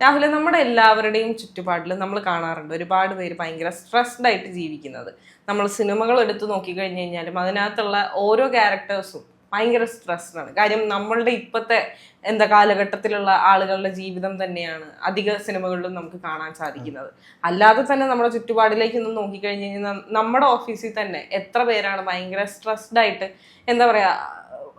രാഹുൽ നമ്മുടെ എല്ലാവരുടെയും ചുറ്റുപാടിൽ നമ്മൾ കാണാറുണ്ട്. ഒരുപാട് പേര് ഭയങ്കര സ്ട്രെസ്ഡ് ആയിട്ട് ജീവിക്കുന്നത്. നമ്മൾ സിനിമകൾ എടുത്ത് നോക്കിക്കഴിഞ്ഞ് കഴിഞ്ഞാലും അതിനകത്തുള്ള ഓരോ ക്യാരക്ടേഴ്സും ഭയങ്കര സ്ട്രെസ്ഡാണ് കാര്യം നമ്മളുടെ ഇപ്പോഴത്തെ എന്താ കാലഘട്ടത്തിലുള്ള ആളുകളുടെ ജീവിതം തന്നെയാണ് അധിക സിനിമകളിലും നമുക്ക് കാണാൻ സാധിക്കുന്നത്. അല്ലാതെ തന്നെ നമ്മുടെ ചുറ്റുപാടിലേക്കൊന്നും നോക്കിക്കഴിഞ്ഞ് കഴിഞ്ഞാൽ നമ്മുടെ ഓഫീസിൽ തന്നെ എത്ര പേരാണ് ഭയങ്കര സ്ട്രെസ്ഡ് ആയിട്ട് എന്താ പറയാ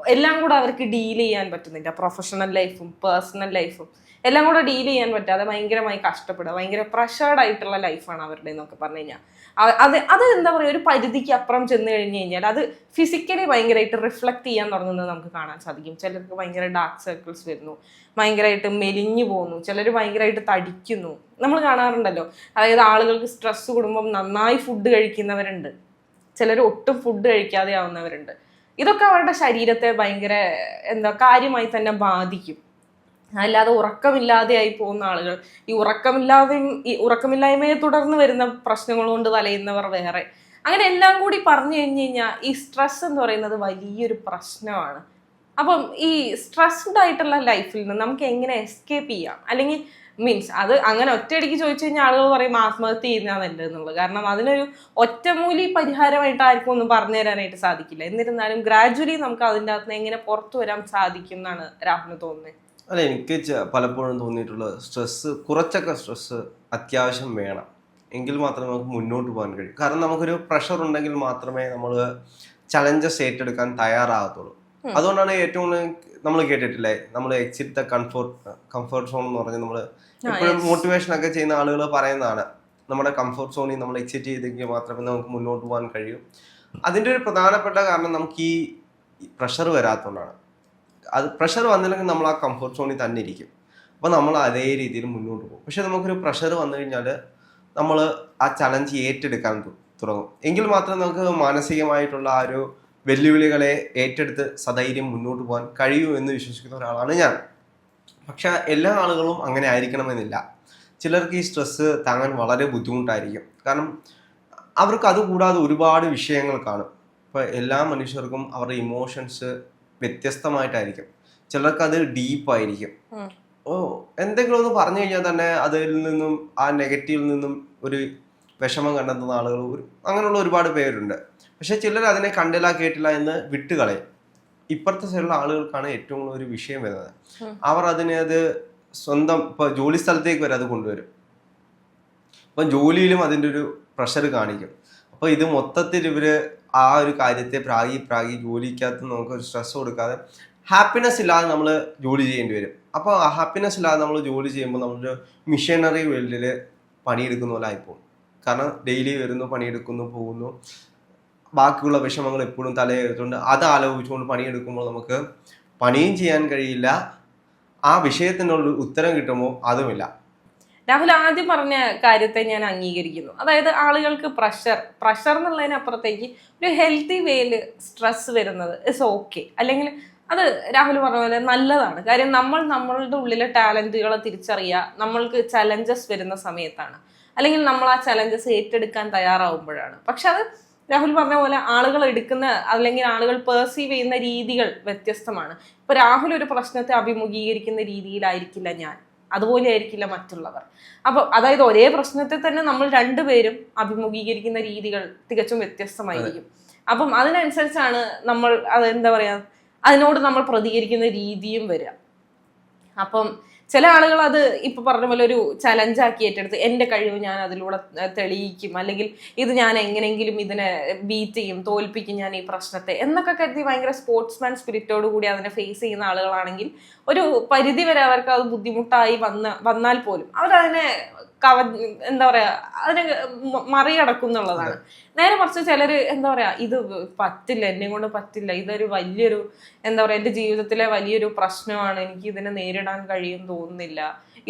എല്ലാം കൂടെ അവർക്ക് ഡീൽ ചെയ്യാൻ പറ്റുന്നില്ല. പ്രൊഫഷണൽ ലൈഫും പേഴ്സണൽ ലൈഫും എല്ലാം കൂടെ ഡീൽ ചെയ്യാൻ പറ്റാതെ ഭയങ്കരമായി കഷ്ടപ്പെടുക. ഭയങ്കര പ്രഷേർഡ് ആയിട്ടുള്ള ലൈഫാണ് അവരുടെ എന്നൊക്കെ പറഞ്ഞു കഴിഞ്ഞാൽ അത് അത് എന്താ പറയുക ഒരു പരിധിക്ക് അപ്പുറം ചെന്ന് കഴിഞ്ഞ് കഴിഞ്ഞാൽ അത് ഫിസിക്കലി ഭയങ്കരമായിട്ട് റിഫ്ലക്ട് ചെയ്യാൻ തുടങ്ങുന്നത് നമുക്ക് കാണാൻ സാധിക്കും. ചിലർക്ക് ഭയങ്കര ഡാർക്ക് സർക്കിൾസ് വരുന്നു. ഭയങ്കരമായിട്ട് മെലിഞ്ഞു പോകുന്നു. ചിലർ ഭയങ്കരമായിട്ട് തടിക്കുന്നു. നമ്മൾ കാണാറുണ്ടല്ലോ. അതായത് ആളുകൾക്ക് സ്ട്രെസ് കൂടുമ്പം നന്നായി ഫുഡ് കഴിക്കുന്നവരുണ്ട്. ചിലർ ഒട്ടും ഫുഡ് കഴിക്കാതെ ആവുന്നവരുണ്ട് ഇതൊക്കെ അവരുടെ ശരീരത്തെ ഭയങ്കര എന്താ കാര്യമായി തന്നെ ബാധിക്കും. അല്ലാതെ ഉറക്കമില്ലാതെ ആയി പോകുന്ന ആളുകൾ ഈ ഉറക്കമില്ലാതെയും ഈ ഉറക്കമില്ലായ്മയെ തുടർന്ന് വരുന്ന പ്രശ്നങ്ങൾ കൊണ്ട് തലയുന്നവർ വേറെ. അങ്ങനെ എല്ലാം കൂടി പറഞ്ഞു കഴിഞ്ഞു കഴിഞ്ഞാൽ ഈ സ്ട്രെസ് എന്ന് പറയുന്നത് വലിയൊരു പ്രശ്നമാണ്. അപ്പം ഈ സ്ട്രെസ്ഡ് ആയിട്ടുള്ള ലൈഫിൽ നിന്ന് നമുക്ക് എങ്ങനെ എസ്കേപ്പ് ചെയ്യാം? അല്ലെങ്കിൽ മീൻസ് അത് അങ്ങനെ ഒറ്റയടിക്ക് ചോദിച്ചു കഴിഞ്ഞാൽ ആളുകൾ പറയും ആത്മഹത്യ ചെയ്യുന്നതാണ് നല്ലത് എന്നുള്ളത് കാരണം അതിനൊരു ഒറ്റമൂലി പരിഹാരമായിട്ട് ആർക്കും ഒന്നും പറഞ്ഞു തരാനായിട്ട് സാധിക്കില്ല. എന്നിരുന്നാലും ഗ്രാജുവലി നമുക്ക് അതിന്റെ അകത്ത് എങ്ങനെ പുറത്തു വരാൻ സാധിക്കും എന്നാണ് രാഹുലിന് തോന്നുന്നത്. അല്ല എനിക്ക് പലപ്പോഴും തോന്നിയിട്ടുള്ളത് സ്ട്രെസ്സ് കുറച്ചൊക്കെ സ്ട്രെസ്സ് അത്യാവശ്യം വേണം. എങ്കിൽ മാത്രമേ നമുക്ക് മുന്നോട്ട് പോകാൻ കഴിയൂ. കാരണം നമുക്കൊരു പ്രഷർ ഉണ്ടെങ്കിൽ മാത്രമേ നമ്മൾ ചലഞ്ചസ് ഏറ്റെടുക്കാൻ തയ്യാറാകത്തുള്ളൂ. അതുകൊണ്ടാണ് ഏറ്റവും കൂടുതൽ നമ്മൾ കേട്ടിട്ടില്ലേ? നമ്മൾ exit the comfort comfort zone എന്ന് പറഞ്ഞ് നമ്മൾ എപ്പോഴും മോട്ടിവേഷൻ ഒക്കെ ചെയ്യുന്ന ആളുകൾ പറയുന്നതാണ്. നമ്മുടെ കംഫർട്ട് സോണിൽ നമ്മൾ എക്സിറ്റ് ചെയ്തെങ്കിൽ മാത്രമേ നമുക്ക് മുന്നോട്ട് പോകാൻ കഴിയൂ. അതിന്റെ ഒരു പ്രധാനപ്പെട്ട കാരണം നമുക്ക് ഈ പ്രഷർ വരാത്തതുകൊണ്ടാണ്. അത് പ്രഷർ വന്നില്ലെങ്കിൽ നമ്മൾ ആ കംഫർട്ട് സോണിൽ തന്നെ ഇരിക്കും. അപ്പോൾ നമ്മൾ അതേ രീതിയിൽ മുന്നോട്ട് പോകും. പക്ഷെ നമുക്കൊരു പ്രഷർ വന്നു കഴിഞ്ഞാൽ നമ്മൾ ആ ചലഞ്ച് ഏറ്റെടുക്കാൻ തുടങ്ങും. എങ്കിൽ മാത്രമേ നമുക്ക് മാനസികമായിട്ടുള്ള ആ ഒരു വെല്ലുവിളികളെ ഏറ്റെടുത്ത് സധൈര്യം മുന്നോട്ട് പോകാൻ കഴിയൂ എന്ന് വിശ്വസിക്കുന്ന ഒരാളാണ് ഞാൻ. പക്ഷേ എല്ലാ ആളുകളും അങ്ങനെ ആയിരിക്കണമെന്നില്ല. ചിലർക്ക് ഈ സ്ട്രെസ്സ് താങ്ങാൻ വളരെ ബുദ്ധിമുട്ടായിരിക്കും. കാരണം അവർക്ക് അതുകൂടാതെ ഒരുപാട് വിഷയങ്ങൾ കാണും. ഇപ്പോൾ എല്ലാ മനുഷ്യർക്കും അവരുടെ ഇമോഷൻസ് വ്യത്യസ്തമായിട്ടായിരിക്കും. ചിലർക്ക് അത് ഡീപ്പായിരിക്കും. ഓ എന്തെങ്കിലും ഒന്ന് പറഞ്ഞു കഴിഞ്ഞാൽ തന്നെ അതിൽ നിന്നും ആ നെഗറ്റീവിൽ നിന്നും ഒരു വിഷമം കണ്ടെത്തുന്ന ആളുകൾ അങ്ങനെയുള്ള ഒരുപാട് പേരുണ്ട്. പക്ഷെ ചിലർ അതിനെ കണ്ടില്ല കേട്ടില്ല എന്ന് വിട്ടുകളയും. ഇപ്പുറത്തെ സൈഡിലുള്ള ആളുകൾക്കാണ് ഏറ്റവും കൂടുതൽ ഒരു വിഷയം വരുന്നത്. അവർ അതിനെ അത് സ്വന്തം ഇപ്പൊ ജോലി സ്ഥലത്തേക്ക് വരെ അത് കൊണ്ടുവരും. അപ്പം ജോലിയിലും അതിന്റെ ഒരു പ്രഷർ കാണിക്കും. അപ്പോൾ ഇത് മൊത്തത്തിൽ ഇവർ ആ ഒരു കാര്യത്തെ പ്രാഗി പ്രാഗി ജോലിക്കകത്ത് നമുക്ക് ഒരു സ്ട്രെസ് കൊടുക്കാതെ ഹാപ്പിനെസ് ഇല്ലാതെ നമ്മൾ ജോലി ചെയ്യേണ്ടി വരും. അപ്പോൾ ആ ഹാപ്പിനെസ് ഇല്ലാതെ നമ്മൾ ജോലി ചെയ്യുമ്പോൾ നമ്മളൊരു മിഷനറി വേൾഡിൽ പണിയെടുക്കുന്ന പോലെ ആയിപ്പോകും. കാരണം ഡെയിലി വരുന്നു പണിയെടുക്കുന്നു പോകുന്നു. ബാക്കിയുള്ള വിഷമങ്ങൾ എപ്പോഴും തലയെടുത്തുകൊണ്ട് അത് ആലോചിച്ചുകൊണ്ട് പണിയെടുക്കുമ്പോൾ നമുക്ക് പണിയും ചെയ്യാൻ കഴിയില്ല. ആ വിഷയത്തിനുള്ള ഉത്തരം കിട്ടുമോ? അതുമില്ല. രാഹുൽ ആദ്യം പറഞ്ഞ കാര്യത്തെ ഞാൻ അംഗീകരിക്കുന്നു. അതായത് ആളുകൾക്ക് പ്രഷർ പ്രഷർ എന്നുള്ളതിനപ്പുറത്തേക്ക് ഒരു ഹെൽത്തി വേയിൽ സ്ട്രെസ് വരുന്നത് ഇസ് ഓക്കെ അല്ലെങ്കിൽ അത് രാഹുൽ പറഞ്ഞ പോലെ നല്ലതാണ്. കാര്യം നമ്മൾ നമ്മളുടെ ഉള്ളിലെ ടാലന്റുകളെ തിരിച്ചറിയുക നമ്മൾക്ക് ചലഞ്ചസ് വരുന്ന സമയത്താണ്. അല്ലെങ്കിൽ നമ്മൾ ആ ചലഞ്ചസ് ഏറ്റെടുക്കാൻ തയ്യാറാവുമ്പോഴാണ്. പക്ഷെ അത് രാഹുൽ പറഞ്ഞ പോലെ ആളുകൾ എടുക്കുന്ന അല്ലെങ്കിൽ ആളുകൾ പെർസീവ് ചെയ്യുന്ന രീതികൾ വ്യത്യസ്തമാണ്. ഇപ്പൊ രാഹുൽ ഒരു പ്രശ്നത്തെ അഭിമുഖീകരിക്കുന്ന രീതിയിലായിരിക്കില്ല ഞാൻ. അതുപോലെ ആയിരിക്കില്ല മറ്റുള്ളവർ. അപ്പൊ അതായത് ഒരേ പ്രശ്നത്തെ തന്നെ നമ്മൾ രണ്ടുപേരും അഭിമുഖീകരിക്കുന്ന രീതികൾ തികച്ചും വ്യത്യസ്തമായിരിക്കും. അപ്പം അതിനനുസരിച്ചാണ് നമ്മൾ അത് എന്താ പറയാ? അതിനോട് നമ്മൾ പ്രതികരിക്കുന്ന രീതിയും വരിക. അപ്പം ചില ആളുകൾ അത് ഇപ്പൊ പറഞ്ഞ പോലെ ഒരു ചലഞ്ചാക്കി ഏറ്റെടുത്ത് എന്റെ കഴിവ് ഞാൻ അതിലൂടെ തെളിയിക്കും. അല്ലെങ്കിൽ ഇത് ഞാൻ എങ്ങനെയെങ്കിലും ഇതിനെ ബീറ്റ് ചെയ്യും തോൽപ്പിക്കും ഞാൻ ഈ പ്രശ്നത്തെ എന്നൊക്കെ കരുതി ഭയങ്കര സ്പോർട്സ്മാൻ സ്പിരിറ്റോട് കൂടി അതിനെ ഫേസ് ചെയ്യുന്ന ആളുകളാണെങ്കിൽ ഒരു പരിധി വരെ അവർക്ക് അത് ബുദ്ധിമുട്ടായി വന്ന വന്നാൽ പോലും അവരതിനെ കവ എന്താ പറയാ അതിനെ മറികടക്കുന്നുള്ളതാണ് നേരെ മറിച്ച് ചിലര് എന്താ പറയാ ഇത് പറ്റില്ല എന്നെ കൊണ്ട് പറ്റില്ല ഇതൊരു വലിയൊരു എന്താ പറയാ എന്റെ ജീവിതത്തിലെ വലിയൊരു പ്രശ്നമാണ് എനിക്ക് ഇതിനെ നേരിടാൻ കഴിയും തോന്നുന്നില്ല.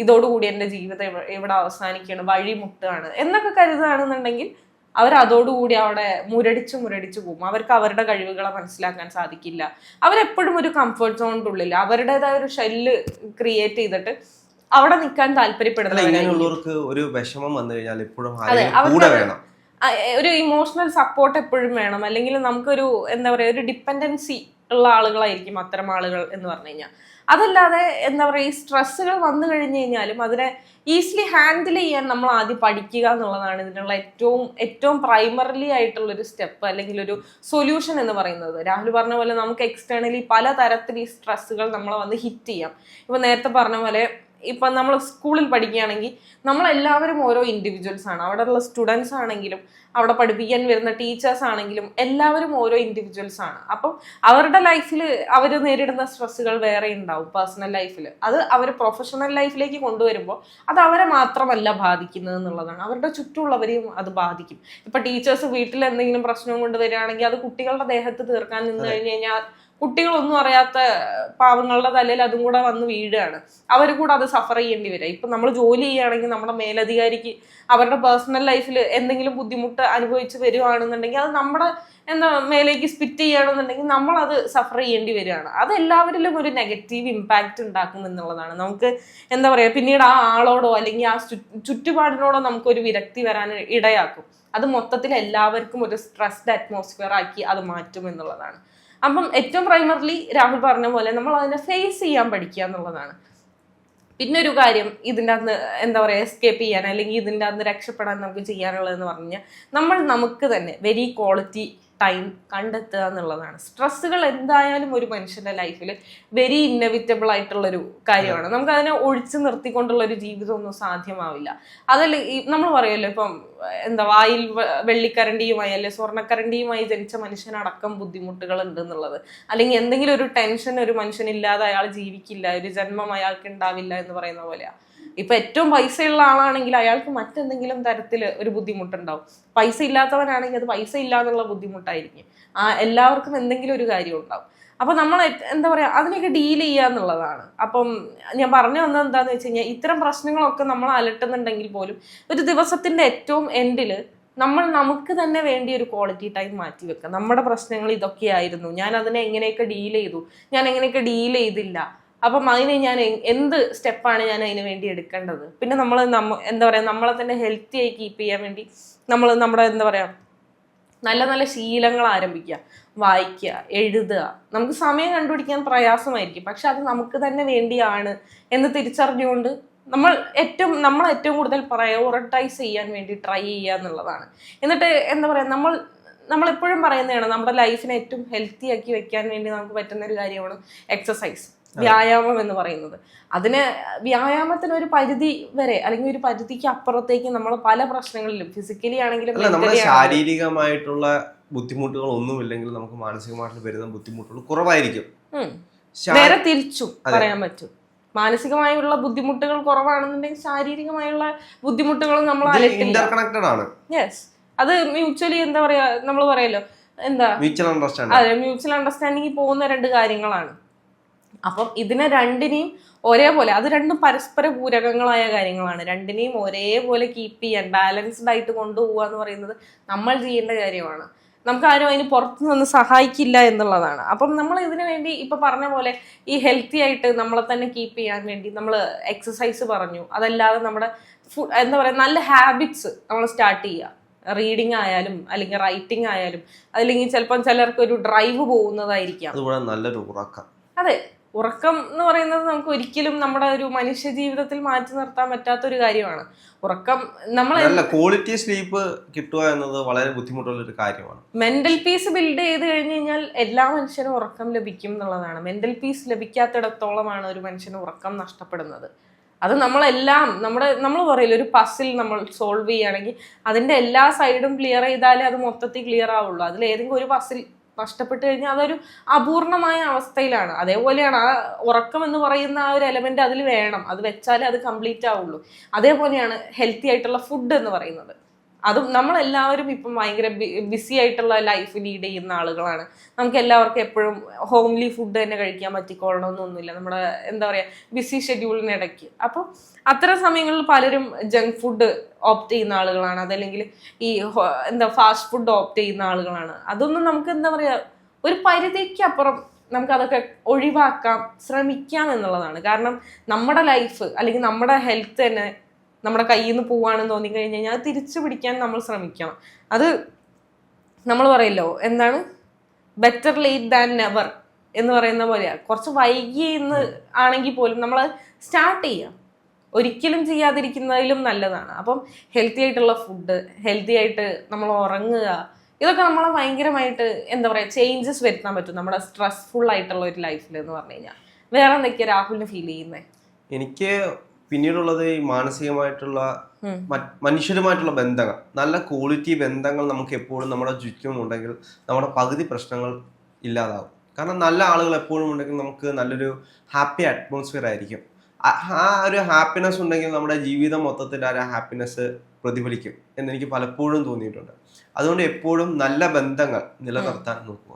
ഇതോടുകൂടി എന്റെ ജീവിതം എവിടെ ഇവിടെ അവസാനിക്കുകയാണ് വഴിമുട്ടുകയാണ് എന്നൊക്കെ കരുതുകയാണെന്നുണ്ടെങ്കിൽ അവർ അതോടുകൂടി അവിടെ മുരടിച്ച് മുരടിച്ച് പോകും. അവർക്ക് അവരുടെ കഴിവുകളെ മനസ്സിലാക്കാൻ സാധിക്കില്ല. അവരെപ്പോഴും ഒരു കംഫർട്ട് സോണിന്റെ ഉള്ളിൽ അവരുടേതായ ഒരു ഷെല്ല് ക്രിയേറ്റ് ചെയ്തിട്ട് അവിടെ നിൽക്കാൻ താല്പര്യപ്പെടുന്നവർക്ക് ഒരു വിഷമം വന്നു കഴിഞ്ഞാൽ എപ്പോഴും ഒരു ഇമോഷണൽ സപ്പോർട്ട് എപ്പോഴും വേണം. അല്ലെങ്കിൽ നമുക്കൊരു എന്താ പറയുക ഒരു ഡിപ്പെൻഡൻസി ഉള്ള ആളുകളായിരിക്കും അത്തരം ആളുകൾ എന്ന് പറഞ്ഞു കഴിഞ്ഞാൽ അതല്ലാതെ എന്താ പറയുക ഈ സ്ട്രെസ്സുകൾ വന്നു കഴിഞ്ഞു കഴിഞ്ഞാലും അതിനെ ഈസിലി ഹാൻഡിൽ ചെയ്യാൻ നമ്മൾ ആദ്യം പഠിക്കുക എന്നുള്ളതാണ് ഇതിനുള്ള ഏറ്റവും ഏറ്റവും പ്രൈമറിലി ആയിട്ടുള്ള ഒരു സ്റ്റെപ്പ് അല്ലെങ്കിൽ ഒരു സൊല്യൂഷൻ എന്ന് പറയുന്നത്. രാഹുൽ പറഞ്ഞ പോലെ നമുക്ക് എക്സ്റ്റേണലി പല തരത്തിൽ ഈ സ്ട്രെസ്സുകൾ നമ്മളെ വന്ന് ഹിറ്റ് ചെയ്യാം. ഇപ്പൊ നേരത്തെ പറഞ്ഞ പോലെ ഇപ്പൊ നമ്മൾ സ്കൂളിൽ പഠിക്കുകയാണെങ്കിൽ നമ്മളെല്ലാവരും ഓരോ ഇൻഡിവിജ്വൽസ് ആണ്. അവിടെയുള്ള സ്റ്റുഡൻസ് ആണെങ്കിലും അവിടെ പഠിപ്പിക്കാൻ വരുന്ന ടീച്ചേഴ്സ് ആണെങ്കിലും എല്ലാവരും ഓരോ ഇൻഡിവിജ്വൽസ് ആണ്. അപ്പം അവരുടെ ലൈഫിൽ അവർ നേരിടുന്ന സ്ട്രെസ്സുകൾ വേറെ ഉണ്ടാവും പേഴ്സണൽ ലൈഫിൽ അത് അവർ പ്രൊഫഷണൽ ലൈഫിലേക്ക് കൊണ്ടുവരുമ്പോൾ അത് അവരെ മാത്രമല്ല ബാധിക്കുന്നത് എന്നുള്ളതാണ്. അവരുടെ ചുറ്റുമുള്ളവരെയും അത് ബാധിക്കും. ഇപ്പം ടീച്ചേഴ്സ് വീട്ടിൽ എന്തെങ്കിലും പ്രശ്നം കൊണ്ടുവരികയാണെങ്കിൽ അത് കുട്ടികളുടെ ദേഹത്ത് തീർക്കാൻ നിന്ന് കഴിഞ്ഞ് കഴിഞ്ഞാൽ കുട്ടികളൊന്നും അറിയാത്ത പാവങ്ങളുടെ തലയിൽ അതും കൂടെ വന്ന് വീഴുകയാണ്. അവർ കൂടെ അത് സഫർ ചെയ്യേണ്ടി വരിക. ഇപ്പം നമ്മൾ ജോലി ചെയ്യുകയാണെങ്കിൽ നമ്മുടെ മേലധികാരിക്ക് അവരുടെ പേഴ്സണൽ ലൈഫിൽ എന്തെങ്കിലും ബുദ്ധിമുട്ട് അനുഭവിച്ച് വരികയാണെന്നുണ്ടെങ്കിൽ അത് നമ്മുടെ എന്താ മേലേക്ക് സ്പിറ്റ് ചെയ്യുകയാണെന്നുണ്ടെങ്കിൽ നമ്മളത് സഫർ ചെയ്യേണ്ടി വരികയാണ്. അത് എല്ലാവരിലും ഒരു നെഗറ്റീവ് ഇമ്പാക്റ്റ് ഉണ്ടാക്കും എന്നുള്ളതാണ്. നമുക്ക് എന്താ പറയുക പിന്നീട് ആ ആളോടോ അല്ലെങ്കിൽ ആ ചുറ്റുപാടിനോടോ നമുക്കൊരു വിരക്തി വരാൻ ഇടയാക്കും. അത് മൊത്തത്തിൽ എല്ലാവർക്കും ഒരു സ്ട്രെസ്ഡ് അറ്റ്മോസ്ഫിയർ ആക്കി അത് മാറ്റും എന്നുള്ളതാണ്. അപ്പം ഏറ്റവും പ്രൈമറിലി രാഹുൽ പറഞ്ഞ പോലെ നമ്മൾ അതിനെ ഫേസ് ചെയ്യാൻ പഠിക്കുക എന്നുള്ളതാണ്. പിന്നെ ഒരു കാര്യം ഇതിന്റെ അന്ന് എന്താ പറയുക എസ്കേപ്പ് ചെയ്യാൻ അല്ലെങ്കിൽ ഇതിന്റെ അന്ന് രക്ഷപ്പെടാൻ നമുക്ക് ചെയ്യാനുള്ളതെന്ന് പറഞ്ഞു കഴിഞ്ഞാൽ നമ്മൾ നമുക്ക് തന്നെ വെരി ക്വാളിറ്റി ടൈം കണ്ടെത്തുക എന്നുള്ളതാണ്. സ്ട്രെസ്സുകൾ എന്തായാലും ഒരു മനുഷ്യന്റെ ലൈഫിൽ വെരി ഇന്നവിറ്റബിൾ ആയിട്ടുള്ളൊരു കാര്യമാണ്. നമുക്ക് അതിനെ ഒഴിച്ചു നിർത്തിക്കൊണ്ടുള്ള ഒരു ജീവിതമൊന്നും സാധ്യമാവില്ല. അതല്ല ഈ നമ്മൾ പറയുമല്ലോ ഇപ്പം എന്താ വായിൽ വെള്ളിക്കരണ്ടിയുമായി അല്ലെ സ്വർണക്കരണ്ടിയുമായി ജനിച്ച മനുഷ്യനടക്കം ബുദ്ധിമുട്ടുകൾ ഉണ്ട് എന്നുള്ളത് അല്ലെങ്കിൽ എന്തെങ്കിലും ഒരു ടെൻഷൻ ഒരു മനുഷ്യനില്ലാതെ അയാൾ ജീവിക്കില്ല ഒരു ജന്മം അയാൾക്ക് ഉണ്ടാവില്ല എന്ന് പറയുന്ന പോലെയാ. ഇപ്പൊ ഏറ്റവും പൈസയുള്ള ആളാണെങ്കിൽ അയാൾക്ക് മറ്റെന്തെങ്കിലും തരത്തിൽ ഒരു ബുദ്ധിമുട്ടുണ്ടാവും. പൈസ ഇല്ലാത്തവനാണെങ്കിൽ അത് പൈസ ഇല്ല എന്നുള്ള ബുദ്ധിമുട്ടായിരിക്കും. ആ എല്ലാവർക്കും എന്തെങ്കിലും ഒരു കാര്യം ഉണ്ടാവും. അപ്പൊ നമ്മൾ എന്താ പറയാ അതിനൊക്കെ ഡീൽ ചെയ്യുക എന്നുള്ളതാണ്. അപ്പം ഞാൻ പറഞ്ഞു വന്നത് എന്താന്ന് വെച്ച് കഴിഞ്ഞാൽ ഇത്തരം പ്രശ്നങ്ങളൊക്കെ നമ്മൾ അലട്ടുന്നുണ്ടെങ്കിൽ പോലും ഒരു ദിവസത്തിന്റെ ഏറ്റവും എൻഡിൽ നമ്മൾ നമുക്ക് തന്നെ വേണ്ടി ഒരു ക്വാളിറ്റി ടൈം മാറ്റി വെക്കുക. നമ്മുടെ പ്രശ്നങ്ങൾ ഇതൊക്കെയായിരുന്നു. ഞാൻ അതിനെ എങ്ങനെയൊക്കെ ഡീൽ ചെയ്തു? ഞാൻ എങ്ങനെയൊക്കെ ഡീൽ ചെയ്തില്ല? അപ്പം അതിന് ഞാൻ എന്ത് സ്റ്റെപ്പാണ് ഞാൻ അതിന് വേണ്ടി എടുക്കേണ്ടത്? പിന്നെ നമ്മൾ നമ്മ എന്താ പറയുക നമ്മളെ തന്നെ ഹെൽത്തി ആയി കീപ്പ് ചെയ്യാൻ വേണ്ടി നമ്മൾ നമ്മുടെ എന്താ പറയുക നല്ല നല്ല ശീലങ്ങൾ ആരംഭിക്കുക. വായിക്കുക എഴുതുക. നമുക്ക് സമയം കണ്ടുപിടിക്കാൻ പ്രയാസമായിരിക്കും. പക്ഷെ അത് നമുക്ക് തന്നെ വേണ്ടിയാണ് എന്ന് തിരിച്ചറിഞ്ഞുകൊണ്ട് നമ്മൾ ഏറ്റവും നമ്മൾ ഏറ്റവും കൂടുതൽ പ്രയോറിറ്റൈസ് ചെയ്യാൻ വേണ്ടി ട്രൈ ചെയ്യുക എന്നുള്ളതാണ്. എന്നിട്ട് എന്താ പറയുക നമ്മൾ നമ്മളെപ്പോഴും പറയുന്നതാണ് നമ്മുടെ ലൈഫിനെ ഏറ്റവും ഹെൽത്തി ആക്കി വെക്കാൻ വേണ്ടി നമുക്ക് പറ്റുന്ന ഒരു കാര്യമാണ് എക്സസൈസ് വ്യായാമം എന്ന് പറയുന്നത്. അതിന് വ്യായാമത്തിന് ഒരു പരിധി വരെ അല്ലെങ്കിൽ ഒരു പരിധിക്ക് അപ്പുറത്തേക്ക് നമ്മൾ പല പ്രശ്നങ്ങളിലും ഫിസിക്കലി ആണെങ്കിലും ശാരീരികമായിട്ടുള്ള ബുദ്ധിമുട്ടുകൾ ഒന്നുമില്ലെങ്കിൽ നമുക്ക് മാനസികമായിട്ടുള്ള വരുന്ന ബുദ്ധിമുട്ടുകൾ കുറവായിരിക്കും. നേരെ തിരിച്ചും പറയാൻ പറ്റും. മാനസികമായുള്ള ബുദ്ധിമുട്ടുകൾ കുറവാണെന്നുണ്ടെങ്കിൽ ശാരീരികമായുള്ള ബുദ്ധിമുട്ടുകളും നമ്മൾ ഇത് ഇന്റർ കണക്റ്റഡ് ആണ്. യെസ് അത് മ്യൂച്വലി എന്താ പറയാ നമ്മൾ പറയല്ലോ എന്താ? മ്യൂച്വൽ അണ്ടർസ്റ്റാൻഡിങ് അതെ മ്യൂച്വൽ അണ്ടർസ്റ്റാൻഡിങ് പോകുന്ന രണ്ട് കാര്യങ്ങളാണ്. അപ്പം ഇതിനെ രണ്ടിനെയും ഒരേപോലെ അത് രണ്ടും പരസ്പര പൂരകങ്ങളായ കാര്യങ്ങളാണ്. രണ്ടിനെയും ഒരേപോലെ കീപ്പ് ചെയ്യാൻ ബാലൻസ്ഡ് ആയിട്ട് കൊണ്ടുപോകുക എന്ന് പറയുന്നത് നമ്മൾ ചെയ്യേണ്ട കാര്യമാണ്. നമുക്ക് ആരും അതിന് പുറത്തു നിന്ന് സഹായിക്കില്ല എന്നുള്ളതാണ്. അപ്പം നമ്മൾ ഇതിനു വേണ്ടി ഇപ്പം പറഞ്ഞ പോലെ ഈ ഹെൽത്തി ആയിട്ട് നമ്മളെ തന്നെ കീപ്പ് ചെയ്യാൻ വേണ്ടി നമ്മൾ എക്സസൈസ് പറഞ്ഞു. അതല്ലാതെ നമ്മുടെ ഫുഡ് എന്താ പറയുക നല്ല ഹാബിറ്റ്സ് നമ്മൾ സ്റ്റാർട്ട് ചെയ്യുക. റീഡിങ് ആയാലും അല്ലെങ്കിൽ റൈറ്റിംഗ് ആയാലും അല്ലെങ്കിൽ ചിലപ്പം ചിലർക്ക് ഒരു ഡ്രൈവ് പോകുന്നതായിരിക്കാം. അതുപോലെ നല്ലൊരു ഉറക്കം. അതെ. ഉറക്കം എന്ന് പറയുന്നത് നമുക്ക് ഒരിക്കലും നമ്മുടെ ഒരു മനുഷ്യ ജീവിതത്തിൽ മാറ്റി നിർത്താൻ പറ്റാത്ത ഒരു കാര്യമാണ്. ഉറക്കം നമ്മൾ ക്വാളിറ്റി സ്ലീപ്പ് കിട്ടുക എന്നത് വളരെ ബുദ്ധിമുട്ടുള്ള ഒരു കാര്യമാണ്. മെന്റൽ പീസ് ബിൽഡ് ചെയ്ത് കഴിഞ്ഞു കഴിഞ്ഞാൽ എല്ലാ മനുഷ്യനും ഉറക്കം ലഭിക്കും എന്നുള്ളതാണ്. മെന്റൽ പീസ് ലഭിക്കാത്തിടത്തോളമാണ് ഒരു മനുഷ്യന് ഉറക്കം നഷ്ടപ്പെടുന്നത്. അത് നമ്മളെല്ലാം നമ്മുടെ നമ്മൾ പറയില്ല ഒരു പസിൽ നമ്മൾ സോൾവ് ചെയ്യുകയാണെങ്കിൽ അതിന്റെ എല്ലാ സൈഡും ക്ലിയർ ചെയ്താലേ അത് മൊത്തത്തിൽ ക്ലിയർ ആവുള്ളൂ. അതിൽ ഏതെങ്കിലും ഒരു പസിൽ നഷ്ടപ്പെട്ട് കഴിഞ്ഞാൽ അതൊരു അപൂർണമായ അവസ്ഥയിലാണ്. അതേപോലെയാണ് ആ ഉറക്കം എന്ന് പറയുന്ന ആ ഒരു എലമെന്റ് അതിൽ വേണം. അത് വെച്ചാലേ അത് കംപ്ലീറ്റ് ആവുള്ളൂ. അതേപോലെയാണ് ഹെൽത്തി ആയിട്ടുള്ള ഫുഡ് എന്ന് പറയുന്നത്. അതും നമ്മളെല്ലാവരും ഇപ്പം ഭയങ്കര ബിസി ആയിട്ടുള്ള ലൈഫ് ലീഡ് ചെയ്യുന്ന ആളുകളാണ്. നമുക്ക് എല്ലാവർക്കും എപ്പോഴും ഹോംലി ഫുഡ് തന്നെ കഴിക്കാൻ പറ്റിക്കൊള്ളണമെന്നൊന്നുമില്ല നമ്മുടെ എന്താ പറയുക ബിസി ഷെഡ്യൂളിനിടയ്ക്ക് അപ്പോൾ അത്തരം സമയങ്ങളിൽ പലരും ജങ്ക് ഫുഡ് ഓപ്റ്റ് ചെയ്യുന്ന ആളുകളാണ്. അതല്ലെങ്കിൽ ഈ എന്താ ഫാസ്റ്റ് ഫുഡ് ഓപ്റ്റ് ചെയ്യുന്ന ആളുകളാണ്. അതൊന്നും നമുക്ക് എന്താ പറയുക ഒരു പരിധിക്ക് അപ്പുറം നമുക്ക് അതൊക്കെ ഒഴിവാക്കാം ശ്രമിക്കാം എന്നുള്ളതാണ്. കാരണം നമ്മുടെ ലൈഫ് അല്ലെങ്കിൽ നമ്മുടെ ഹെൽത്ത് തന്നെ നമ്മുടെ കയ്യിൽ നിന്ന് പോവാണെന്ന് തോന്നിക്കഴിഞ്ഞ് കഴിഞ്ഞാൽ അത് തിരിച്ചു പിടിക്കാൻ നമ്മൾ ശ്രമിക്കണം. അത് നമ്മൾ പറയല്ലോ എന്താണ്? ബെറ്റർ ലേറ്റ് ദാൻ നെവർ എന്ന് പറയുന്ന പോലെയാ. കുറച്ച് വൈകി എന്ന് ആണെങ്കിൽ പോലും നമ്മൾ സ്റ്റാർട്ട് ചെയ്യാം. ഒരിക്കലും ചെയ്യാതിരിക്കുന്നതിലും നല്ലതാണ്. അപ്പം ഹെൽത്തി ആയിട്ടുള്ള ഫുഡ് ഹെൽത്തി ആയിട്ട് നമ്മൾ ഉറങ്ങുക ഇതൊക്കെ നമ്മളെ ഭയങ്കരമായിട്ട് എന്താ പറയുക ചേഞ്ചസ് വരുത്താൻ പറ്റും നമ്മുടെ സ്ട്രെസ്ഫുൾ ആയിട്ടുള്ള ഒരു ലൈഫിൽ എന്ന് പറഞ്ഞു കഴിഞ്ഞാൽ വേറെ എന്തൊക്കെയാണ് രാഹുലിന് ഫീൽ ചെയ്യുന്നത് എനിക്ക് പിന്നീടുള്ളത് ഈ മാനസികമായിട്ടുള്ള മനുഷ്യരുമായിട്ടുള്ള ബന്ധങ്ങൾ. നല്ല ക്വാളിറ്റി ബന്ധങ്ങൾ നമുക്ക് എപ്പോഴും നമ്മുടെ ചുറ്റും ഉണ്ടെങ്കിൽ നമ്മുടെ പകുതി പ്രശ്നങ്ങൾ ഇല്ലാതാവും. കാരണം നല്ല ആളുകൾ എപ്പോഴും ഉണ്ടെങ്കിൽ നമുക്ക് നല്ലൊരു ഹാപ്പി അറ്റ്മോസ്ഫിയർ ആയിരിക്കും. ആ ഒരു ഹാപ്പിനെസ് ഉണ്ടെങ്കിൽ നമ്മുടെ ജീവിതം മൊത്തത്തിൽ ആ ഒരു ഹാപ്പിനെസ് പ്രതിഫലിക്കും എന്നെനിക്ക് പലപ്പോഴും തോന്നിയിട്ടുണ്ട്. അതുകൊണ്ട് എപ്പോഴും നല്ല ബന്ധങ്ങൾ നിലനിർത്താൻ നോക്കുക